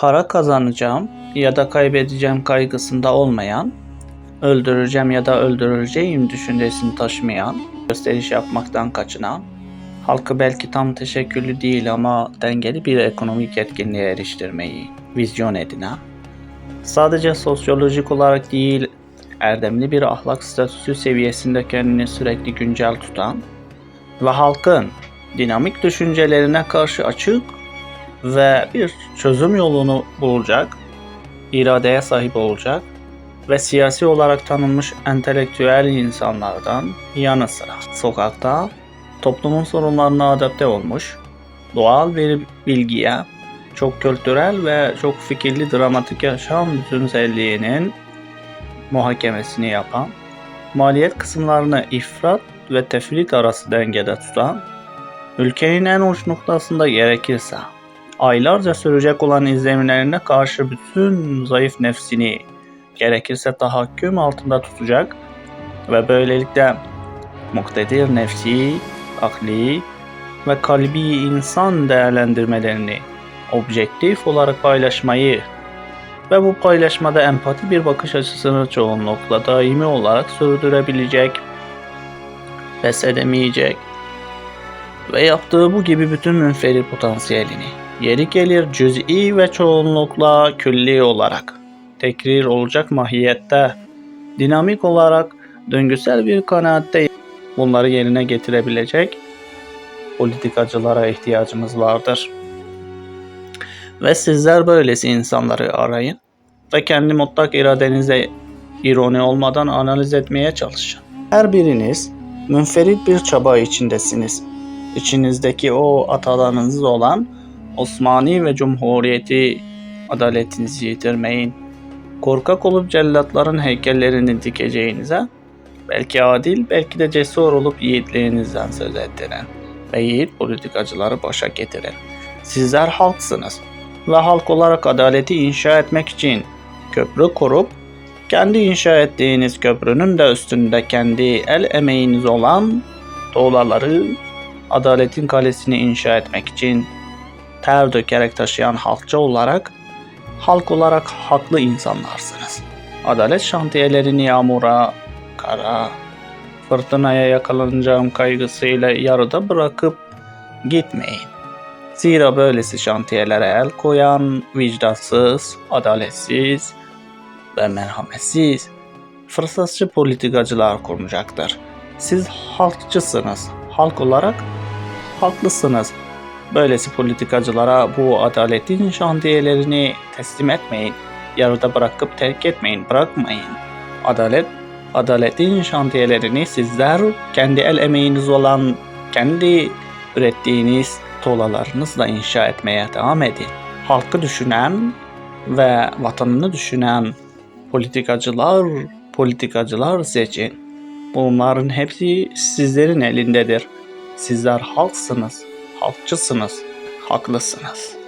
para kazanacağım ya da kaybedeceğim kaygısında olmayan, öldüreceğim ya da öldürüleceğim düşüncesini taşımayan, gösteriş yapmaktan kaçınan, halkı belki tam teşekküllü değil ama dengeli bir ekonomik etkinliğe eriştirmeyi vizyon edinen, sadece sosyolojik olarak değil, erdemli bir ahlak statüsü seviyesinde kendini sürekli güncel tutan ve halkın dinamik düşüncelerine karşı açık ve bir çözüm yolunu bulacak, iradeye sahip olacak ve siyasi olarak tanınmış entelektüel insanlardan yanı sıra sokakta toplumun sorunlarına adapte olmuş, doğal bir bilgiye, çok kültürel ve çok fikirli dramatik yaşam bütünselliğinin muhakemesini yapan, maliyet kısımlarını ifrat ve tefrit arası dengede tutan, ülkenin en uç noktasında gerekirse aylarca sürecek olan izlenimlerine karşı bütün zayıf nefsini gerekirse tahakküm altında tutacak ve böylelikle muktedir nefsi, akli ve kalbi insan değerlendirmelerini objektif olarak paylaşmayı ve bu paylaşmada empati bir bakış açısını çoğunlukla daimi olarak sürdürebilecek, pes edemeyecek ve yaptığı bu gibi bütün münferit potansiyelini yeri gelir cüz'i ve çoğunlukla külli olarak tekrir olacak mahiyette dinamik olarak döngüsel bir kanaatte bunları yerine getirebilecek politikacılara ihtiyacımız vardır. Ve sizler böylesi insanları arayın ve kendi mutlak iradenize ironi olmadan analiz etmeye çalışın. Her biriniz münferit bir çaba içindesiniz. İçinizdeki o atalarınız olan Osmani ve Cumhuriyeti adaletinizi yitirmeyin. Korkak olup cellatların heykellerini dikeceğinize, belki adil, belki de cesur olup yiğitliğinizden söz ettirin ve yiğit politikacıları başa getirin. Sizler halksınız ve halk olarak adaleti inşa etmek için köprü kurup kendi inşa ettiğiniz köprünün de üstünde kendi el emeğiniz olan tuğlaları adaletin kalesini inşa etmek için ter dökerek taşıyan halkçı olarak halk olarak haklı insanlarsınız. Adalet şantiyelerini yağmura, kara, fırtınaya yakalanacağım kaygısıyla yarıda bırakıp gitmeyin. Zira böylesi şantiyelere el koyan vicdansız, adaletsiz ve merhametsiz, fırsatçı politikacılar kurmayacaktır. Siz halkçısınız. Halk olarak haklısınız. Böylesi politikacılara bu adaletin şantiyelerini teslim etmeyin. Yarıda bırakıp terk etmeyin, bırakmayın. Adalet, adaletin şantiyelerini sizler kendi el emeğiniz olan, kendi ürettiğiniz tuğlalarınızla inşa etmeye devam edin. Halkı düşünen ve vatanını düşünen politikacılar, politikacılar seçin. Bunların hepsi sizlerin elindedir. Sizler halksınız, halkçısınız, haklısınız.